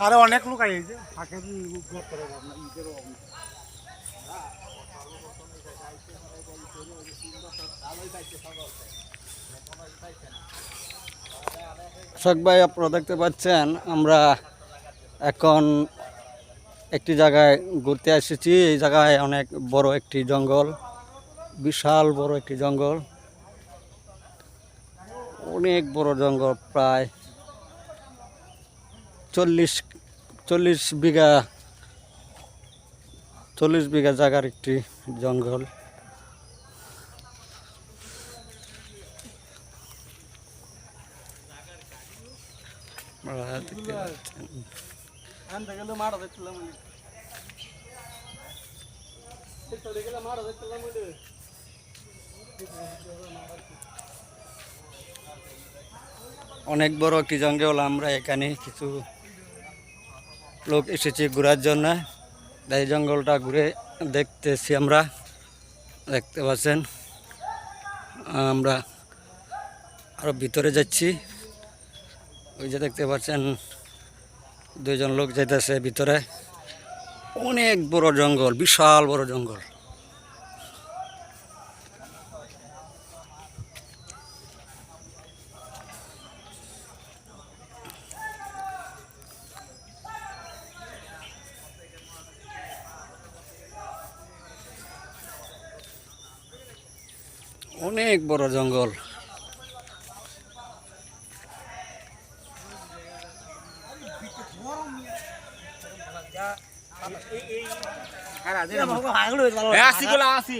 আরে অনেক লোক আইছে থাকে কি উপভোগ করে আপনার ভাই আপনারা দেখতে পাচ্ছেন আমরা এখন একটি জায়গায় ঘুরতে এসেছি। এই জায়গায় অনেক বড় একটি জঙ্গল, বিশাল বড় একটি জঙ্গল। অনেক বড় জঙ্গল, প্রায় চল্লিশ চল্লিশ বিঘা চল্লিশ বিঘা জায়গার একটি জঙ্গল। অনেক বড় একটি জঙ্গল, আমরা এখানে কিছু লোক এসেছি ঘোরার জন্য। এই জঙ্গলটা ঘুরে দেখতেছি আমরা, দেখতে পাচ্ছেন। আমরা আরও ভিতরে যাচ্ছি। ওই যে দেখতে পাচ্ছেন দুইজন লোক যেতেছে ভিতরে। অনেক বড় জঙ্গল বিশাল বড় জঙ্গল। অনেক বড় জঙ্গল। আসি গোলা আসি।